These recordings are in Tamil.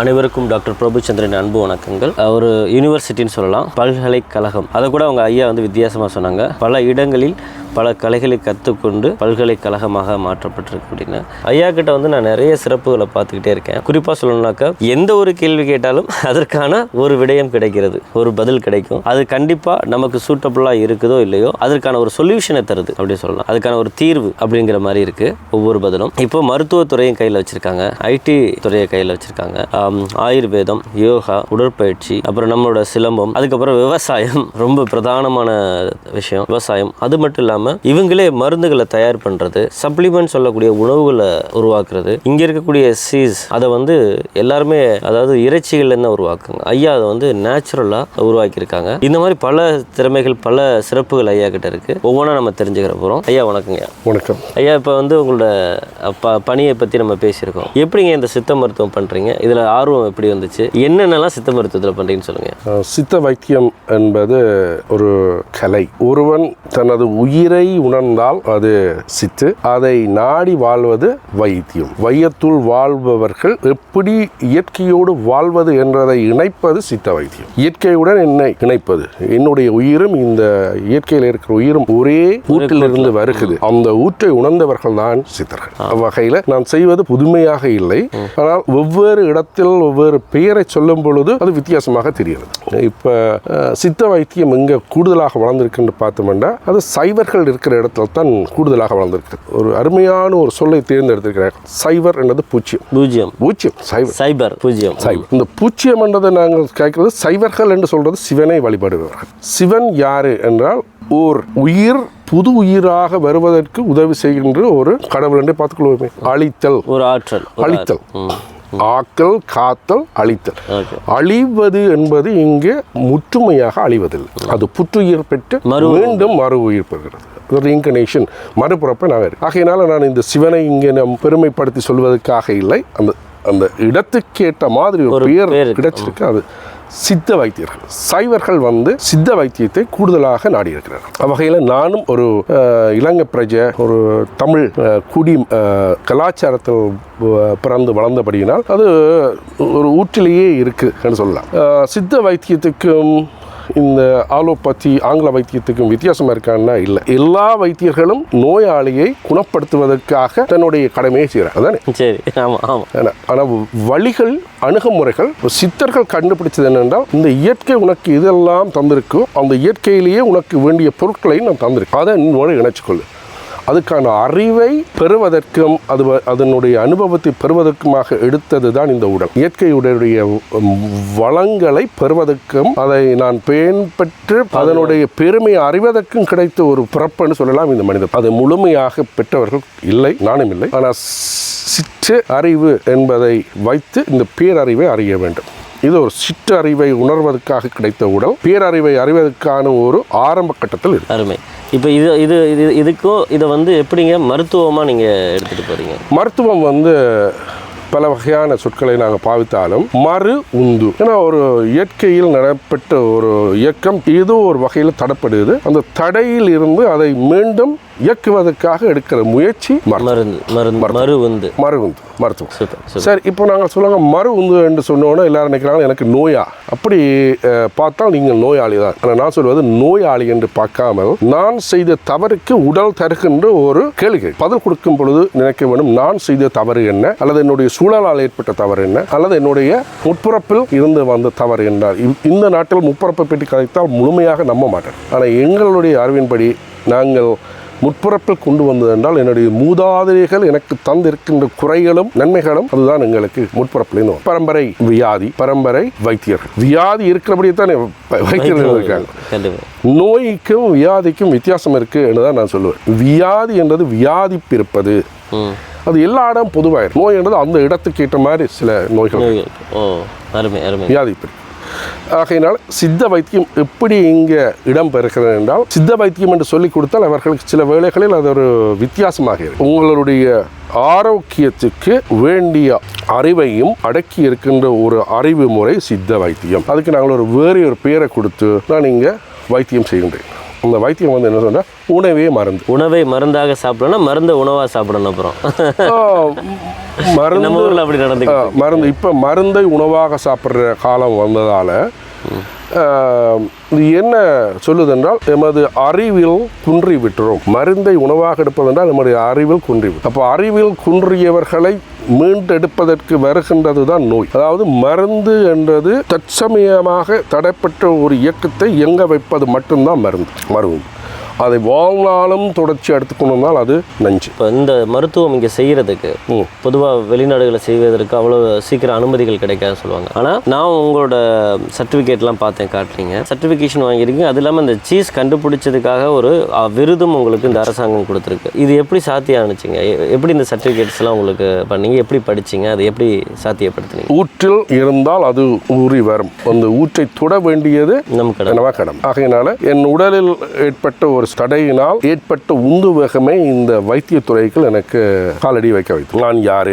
அனைவருக்கும் டாக்டர் பிரபுச்சந்திரன் அன்பு வணக்கங்கள். ஒரு யூனிவர்சிட்டின்னு சொல்லலாம். பல்கலைக்கழகம். அதை கூட அவங்க ஐயா வந்து வித்தியாசமாக சொன்னாங்க. பல இடங்களில் பல கலைகளை கற்றுக்கொண்டு பல்கலைக்கழகமாக மாற்றப்பட்டிருக்கு ஐயா கிட்ட வந்து நான் நிறைய சிறப்புகளை பார்த்துக்கிட்டே இருக்கேன். குறிப்பாக சொல்லணும்னாக்கா எந்த ஒரு கேள்வி கேட்டாலும் அதற்கான ஒரு விடயம் கிடைக்கிறது ஒரு பதில் கிடைக்கும். அது கண்டிப்பாக நமக்கு சூட்டபுளாக இருக்குதோ இல்லையோ அதற்கான ஒரு சொல்யூஷனை தருது அப்படி சொல்லலாம். அதுக்கான ஒரு தீர்வு அப்படிங்கிற மாதிரி இருக்குது ஒவ்வொரு பதிலும். இப்போ மருத்துவத்துறையும் கையில் வச்சுருக்காங்க ஐடி துறையை கையில் வச்சுருக்காங்க. ஆயுர்வேதம் யோகா உடற்பயிற்சி அப்புறம் நம்மளோட சிலம்பம் அதுக்கப்புறம் விவசாயம் ரொம்ப பிரதானமான விஷயம். விவசாயம் அது மட்டும் இல்லாமல் இவங்களே மருந்துகளை தயார் பண்ணுறது சப்ளிமெண்ட் சொல்லக்கூடிய உணவுகளை உருவாக்குறது. இங்கே இருக்கக்கூடிய சீஸ் அதை வந்து எல்லாருமே அதாவது இறைச்சிகள்லேருந்து உருவாக்குங்க ஐயா அதை வந்து நேச்சுரலாக உருவாக்கியிருக்காங்க. இந்த மாதிரி பல திறமைகள் பல சிறப்புகள் ஐயா கிட்ட இருக்கு. ஒவ்வொன்றா நம்ம தெரிஞ்சுக்கிற போகிறோம் ஐயா வணக்கங்க. வணக்கம். ஐயா இப்போ வந்து உங்களோட ப பணியை பற்றி நம்ம பேசியிருக்கோம். எப்படிங்க இந்த சித்த மருத்துவம் பண்ணுறீங்க இதில் ஆர்வம் எப்படி வந்துச்சு? என்னென்னலாம் சித்த மருத்துவத்தில் பண்ணுறீங்கன்னு சொல்லுங்கள் சித்த வைத்தியம் என்பது ஒரு கலை. ஒருவன் தனது உயிரை உணர்ந்தால் அது சித்து அதை நாடி வாழ்வது வைத்தியம். வையத்துள் வாழ்பவர்கள் எப்படி இயற்கையோடு வாழ்வது என்றதை இணைப்பது சித்த வைத்தியம். இயற்கையுடன் என்னை இணைப்பது. என்னுடைய உயிரும் இந்த இயற்கையில் இருக்கிற உயிரும் ஒரே ஊற்றிலிருந்து வருகிறது. அந்த ஊற்றை உணர்ந்தவர்கள் தான் சித்தர்கள். அவ்வகையில் நான் செய்வது புதுமையாக இல்லை. ஆனால் ஒவ்வொரு இடத்தில் ஒவ்வொரு பெயரை சொல்லும் பொழுது அது வித்தியாசமாக தெரிகிறது. இப்போ சித்த வைத்தியம் எங்கே கூடுதலாக வளர்ந்திருக்குன்னு பார்த்தோம்னா அது சைவர்கள் இருக்கிற இடத்துல தான் கூடுதலாக வளர்ந்திருக்கு. ஒரு அருமையான ஒரு சொல்லை தேர்ந்தெடுத்திருக்கிறார்கள் சைவர் என்பது பூச்சியம். பூஜ்ஜியம். பூச்சியம் சைவர் சைபர் பூஜ்ஜியம். சைவம் இந்த பூச்சியம் என்றதை நாங்கள் கேட்கிறது சைவர்கள் என்று சொல்றது சிவனை வழிபடுபவர்கள். சிவன் யாரு என்றால் ஓர் உயிர் புது உயிராக வருவதற்கு உதவி செய்கின்ற ஒரு கடவுள் என்று பார்த்துக்கொள்வோமே அழித்தல். ஒரு ஆற்றல். அழித்தல். ஆக்கல் காத்தல் அழித்தல். அழிவது என்பது இங்கே முற்றுமையாக அழிவதில்லை. அது புத்துயிர் பெற்று மீண்டும் மறு உயிர் பெறுகிறது. ரீஇன்கனேஷன் மறுபிறப்பை நாங்கள் ஆகையினால நான் இந்த சிவனை இங்கே நம் பெருமைப்படுத்தி சொல்வதற்காக இல்லை. அந்த அந்த இடத்துக்கேற்ற மாதிரி ஒரு பேர். கிடைச்சிருக்கு. அது சித்த வைத்தியர்கள். சைவர்கள் வந்து சித்த வைத்தியத்தை கூடுதலாக நாடி இருக்கிறார்கள் அவ்வகையில் நானும் ஒரு இலங்கை பிரஜை ஒரு தமிழ் குடி கலாச்சாரத்தில் பிறந்து வளர்ந்தபடியினால் அது ஒரு ஊற்றிலேயே இருக்குன்னு சொல்லலாம். சித்த வைத்தியத்துக்கும் இந்த ஆலோபதி ஆங்கில வைத்தியத்துக்கும் வித்தியாசம் இருக்கான்னா இல்லை. எல்லா வைத்தியர்களும் நோயாளியை குணப்படுத்துவதற்காக தன்னுடைய கடமையை செய்கிறார் அதானே? சரி ஆமாம் ஆமாம் ஆனா- ஆனா வழிகள் அணுகுமுறைகள் சித்தர்கள் கண்டுபிடிச்சது என்னென்றால் இந்த இயற்கை உனக்கு இதெல்லாம் தந்திருக்கும் அந்த இயற்கையிலேயே உனக்கு வேண்டிய பொருட்களை நான் தந்திருக்கேன். அதை என்னோட இணைச்சிக்கொள்ளு. அதுக்கான அறிவை பெறுவதற்கும் அது வ- அதனுடைய அனுபவத்தை பெறுவதற்குமாக எடுத்தது தான் இந்த உடல். இயற்கையுடைய உம், வளங்களை பெறுவதற்கும் அதை நான் பயன்பெற்று அதனுடைய பெருமையை அறிவதற்கும் கிடைத்த ஒரு பிறப்புன்னு சொல்லலாம் இந்த மனிதன் அதை முழுமையாக பெற்றவர்கள் இல்லை நானும் இல்லை. ஆனால் சிற்று அறிவு என்பதை வைத்து இந்த பேரறிவை அறிய வேண்டும். இது ஒரு சிற்றறிவை உணர்வதற்காக கிடைத்த உடல் பேரறிவை அறிவதற்கான ஒரு ஆரம்ப கட்டத்தில் இருக்கு. அருமை. இப்போ இது இது இது இதுக்கும் இதை வந்து எப்படிங்க மருத்துவமாக நீங்கள் எடுத்துகிட்டு போகிறீங்க மருத்துவம் வந்து பல வகையான சொற்களை நாங்கள் பாவித்தாலும் மறு உந்து. ஏன்னா ஒரு இயற்கையில் நடைபெற்ற ஒரு இயக்கம் ஏதோ ஒரு வகையில் தடப்படுது. அந்த தடையில் இருந்து அதை மீண்டும் இயக்குவதற்காக எடுக்கிற முயற்சி மரு- மருந்து மருந்து மரு வந்து மறு உந்து மருத்துவம் சரி இப்போ நாங்கள் சொல்லுவாங்க மறு உந்து என்று சொன்னோன்னே எல்லாரும் நினைக்கிறாங்க எனக்கு நோயா? அப்படி பார்த்தால் நீங்கள் நோயாளி தான். ஆனால் நான் சொல்வது நோயாளி என்று பார்க்காமல் நான் செய்த தவறுக்கு உடல் தருகின்ற ஒரு கேள்வி. பதில் கொடுக்கும் பொழுது நினைக்க வேண்டும் நான் செய்த தவறு என்ன? அல்லது என்னுடைய சூழலால் ஏற்பட்ட தவறு என்ன? அல்லது என்னுடைய முற்புறப்பில் இருந்து வந்த தவறு என்ன இ- இந்த நாட்டில் முற்புறப்பை பற்றி கதைத்தால் முழுமையாக நம்ப மாட்டேன். ஆனால் எங்களுடைய அறிவின்படி நாங்கள் முற்புறப்பில் கொண்டு வந்தது என்றால் என்னுடைய மூதாதையர்கள் எனக்கு தந்திருக்கின்ற குறைகளும் நன்மைகளும் அதுதான் எங்களுக்கு முற்புறப்பில் பரம்பரை வியாதி பரம்பரை வைத்தியர்கள். வியாதி இருக்கிறபடியே தான் வைத்தியர்கள் இருக்காங்க. நோய்க்கும் வியாதிக்கும் வித்தியாசம் இருக்கு என்று தான் நான் சொல்லுவேன். வியாதி என்றது வியாதிப்பிருப்பது. ம். அது எல்லா இடம் பொதுவாயிரும் நோய் என்றது அந்த இடத்துக்கு ஏற்ற மாதிரி சில நோய்கள் அருமை. வியாதிப்பிருக்கு. ஆகையினால் சித்த வைத்தியம் எப்படி இங்கே இடம் பெறுகிறது என்றால் சித்த வைத்தியம் என்று சொல்லிக் கொடுத்தால் அவர்களுக்கு சில வேளைகளில் அது ஒரு வித்தியாசமாக உங்களுடைய ஆரோக்கியத்துக்கு வேண்டிய அறிவையும் அடக்கி இருக்கின்ற ஒரு அறிவு முறை சித்த வைத்தியம். அதுக்கு நாங்கள் ஒரு வேறு ஒரு பெயரை கொடுத்து நான் இங்கே வைத்தியம் செய்கின்றேன். அந்த வைத்தியம் வந்து என்ன சொன்னால் உணவே மருந்து. உணவை மருந்தாக சாப்பிடணும் மருந்தை உணவாக சாப்பிடணும் அப்புறம். மருந்து அப்படி நடந்து மருந்து. இப்போ மருந்தை உணவாக சாப்பிட்ற காலம் வந்ததால் இது என்ன சொல்லுதென்றால் எமது அறிவில் குன்றி விட்டுரும் மருந்தை உணவாக எடுப்பதென்றால் நம்முடைய அறிவில் குன்றி அப்போ அறிவில் குன்றியவர்களை மீண்டெடுப்பதற்கு வருகின்றது தான் நோய். அதாவது மருந்து என்றது தற்சமயமாக தடைப்பட்ட ஒரு இயக்கத்தை இயங்க வைப்பது மட்டும்தான் மருந்து மருந்து. அதை வாழ்நாளும் தொடர்ச்சி எடுத்துக்கணும்னால் அது நஞ்சு. இப்போ இந்த மருத்துவம் இங்கே செய்கிறதுக்கு. பொதுவாக வெளிநாடுகளை செய்வதற்கு அவ்வளோ சீக்கிரம் அனுமதிகள் கிடைக்காது சொல்லுவாங்க. ஆனால் நான் உங்களோட சர்டிஃபிகேட்லாம் பார்த்தேன் காட்டுறீங்க. சர்டிஃபிகேஷன் வாங்கியிருக்கீங்க. அது இல்லாமல் இந்த சீஸ் கண்டுபிடிச்சதுக்காக ஒரு விருதும் உங்களுக்கு இந்த அரசாங்கம் கொடுத்துருக்கு. இது எப்படி சாத்தியம் எ- எப்படி இந்த சர்டிஃபிகேட்ஸ்லாம் உங்களுக்கு பண்ணீங்க? எப்படி படிச்சீங்க? அதை எப்படி சாத்தியப்படுத்துனீங்க? ஊற்றில் இருந்தால் அது ஊறி வரும். அந்த ஊற்றை தொட வேண்டியது நம்ம கடை என்னவா கடம் ஆகையினால என் உடலில் ஏற்பட்ட ஒரு ஸ்டடையினால் ஏற்பட்ட உந்து வேகமே இந்த வைத்தியத்துறைகள் எனக்கு காலடி வைக்க வைத்தது. நான் யார்?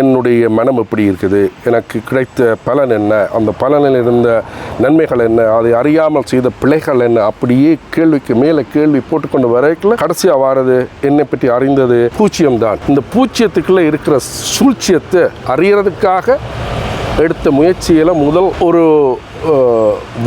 என்னுடைய மனம் எப்படி இருக்குது? எனக்கு கிடைத்த பலன் என்ன? அந்த பலனில் இருந்த நன்மைகள் என்ன? அதை அறியாமல் செய்த பிழைகள் என்ன? அப்படியே கேள்விக்கு மேலே கேள்வி போட்டுக்கொண்டு வரைக்கும் கடைசியாக வாரது என்னை பற்றி அறிந்தது பூச்சியம் தான் இந்த பூச்சியத்துக்குள்ளே இருக்கிற சூழ்ச்சியத்தை அறியறதுக்காக எடுத்த முயற்சியில் முதல் ஒரு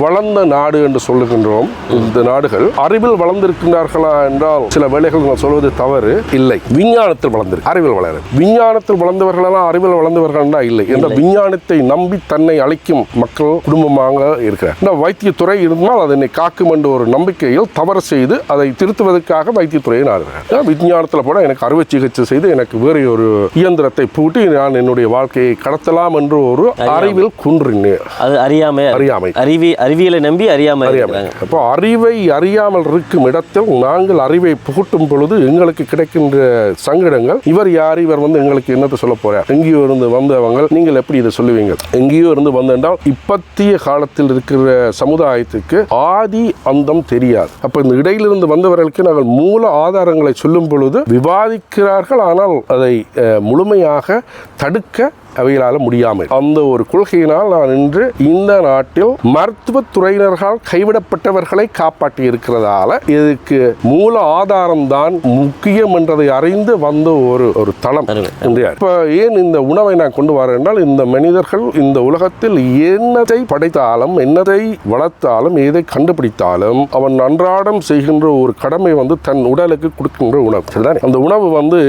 வளர்ந்த நாடு என்று சொல்லுகின்றோம். இந்த நாடுகள் அறிவில் வளர்ந்திருக்கின்றார்களா என்றால் சில வேளைகள் நான் சொல்வது தவறு இல்லை. விஞ்ஞானத்தில் வளர்ந்திருக்கு அறிவில் வளர. விஞ்ஞானத்தில் வளர்ந்தவர்களெல்லாம் அறிவில் வளர்ந்தவர்கள்னா இல்லை. என்ற விஞ்ஞானத்தை நம்பி தன்னை அழைக்கும் மக்கள் குடும்பமாக இருக்கிறார். இந்த வைத்தியத்துறை இருந்தால் அதனை காக்கும் என்ற ஒரு நம்பிக்கையில் தவறு செய்து அதை திருத்துவதற்காக வைத்தியத்துறையை நாடுகிறார். விஞ்ஞானத்தில் போட எனக்கு அறுவை சிகிச்சை செய்து எனக்கு வேறு ஒரு இயந்திரத்தை பூட்டி நான் என்னுடைய வாழ்க்கையை கடத்தலாம் என்று ஒரு அறிவில் குன்றினேன். அது அறியாமை அறியாமை. அறிவி அறிவியலை நம்பி அறியாமல் இருக்கிறாங்க. அப்போ அறிவை அறியாமல் இருக்கும் இடத்தில் நாங்கள் அறிவை புகட்டும் பொழுது எங்களுக்கு கிடைக்கின்ற சங்கடங்கள் இவர் யார் இவர் வந்து எங்களுக்கு என்னத்தை சொல்ல போறார்? எங்கேயோ இருந்து வந்தவங்க நீங்கள் எப்படி இதை சொல்லுவீங்க? எங்கேயோ இருந்து வந்தென்றால் இப்பத்திய காலத்தில் இருக்கிற சமுதாயத்துக்கு ஆதி அந்தம் தெரியாது. அப்போ இந்த இடையிலிருந்து வந்தவர்களுக்கு நாங்கள் மூல ஆதாரங்களை சொல்லும் பொழுது விவாதிக்கிறார்கள் ஆனால் அதை முழுமையாக தடுக்க அவைகளால் முடியாமல். அந்த ஒரு கொள்கையினால் நான் இன்று இந்த நாட்டில் மருத்துவத் துறையினர்களால் கைவிடப்பட்டவர்களை காப்பாற்றி இருக்கிறதால இதுக்கு மூல ஆதாரம் தான் முக்கியம் என்றதை அறிந்து வந்த ஒரு ஒரு தளம். இப்போ ஏன் இந்த உணவை நான் கொண்டு வரேன் என்றால் இந்த மனிதர்கள் இந்த உலகத்தில் என்னதை படைத்தாலும் என்னதை வளர்த்தாலும் எதை கண்டுபிடித்தாலும் அவன் அன்றாடம் செய்கின்ற ஒரு கடமை வந்து தன் உடலுக்கு கொடுக்கின்ற உணவு. சரிதானே? அந்த உணவு வந்து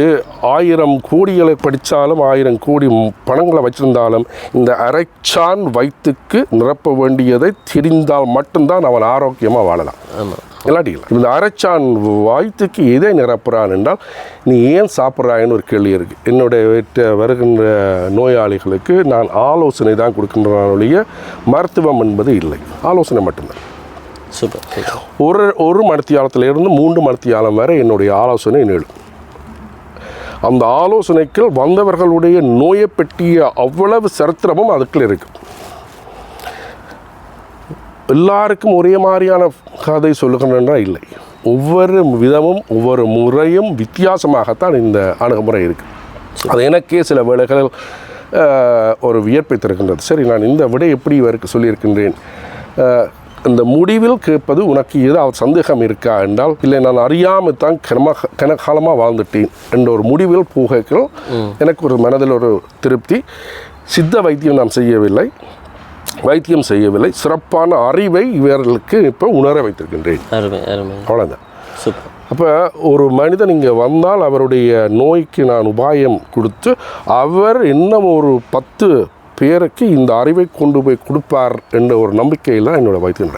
ஆயிரம் கோடிகளை படித்தாலும் ஆயிரம் கோடி பணங்களை வச்சிருந்தாலும் இந்த அரைச்சான் வயிற்றுக்கு நிரப்ப வேண்டியதை தெரிந்தால் மட்டும்தான் அவன் ஆரோக்கியமாக வாழலாம். ஆமாம் இந்த அரைச்சான் வயிற்றுக்கு எதை நிரப்புறான் என்றால் நீ ஏன் சாப்பிட்றாயின்னு ஒரு கேள்வி இருக்குது என்னுடைய வீட்டு வருகின்ற நோயாளிகளுக்கு நான் ஆலோசனை தான் கொடுக்கின்றன ஒழிய மருத்துவம் என்பது இல்லை. ஆலோசனை மட்டும்தான். சூப்பர். ஒரு ஒரு மருத்துவத்திலிருந்து மூன்று மருத்துவம் வரை என்னுடைய ஆலோசனை நீளும். அந்த ஆலோசனைக்கு வந்தவர்களுடைய நோயை பற்றிய அவ்வளவு சரித்திரமும் அதுக்குள் இருக்கு. எல்லாருக்கும் ஒரே மாதிரியான கதை சொல்லுகின்றா இல்லை. ஒவ்வொரு விதமும் ஒவ்வொரு முறையும் வித்தியாசமாகத்தான் இந்த அணுகுமுறை இருக்குது அது எனக்கே சில வேளைகளில் ஒரு வியப்பை தருகின்றது சரி நான் இந்த விடை எப்படி இவருக்கு சொல்லியிருக்கின்றேன். இந்த முடிவில் கேட்பது உனக்கு ஏதாவது சந்தேகம் இருக்கா? என்றால் இல்லை நான் அறியாமல் தான் கனமா கனகாலமாக வாழ்ந்துட்டேன் என்ற ஒரு முடிவில் போகைகள் எனக்கு ஒரு மனதில் ஒரு திருப்தி. சித்த வைத்தியம் நாம் செய்யவில்லை. வைத்தியம் செய்யவில்லை. சிறப்பான அறிவை இவர்களுக்கு இப்போ உணர வைத்திருக்கின்றேன். அவ்வளோதான் சூப்பர். அப்போ ஒரு மனிதன் இங்கே வந்தால் அவருடைய நோய்க்கு நான் உபாயம் கொடுத்து அவர் இன்னும் ஒரு பத்து பேருக்கு இந்த அறிவை கொண்டு போய் கொடுப்பார் என்ற ஒரு நம்பிக்கையில் தான் என்னோடய வைத்தியம் நடக்கும்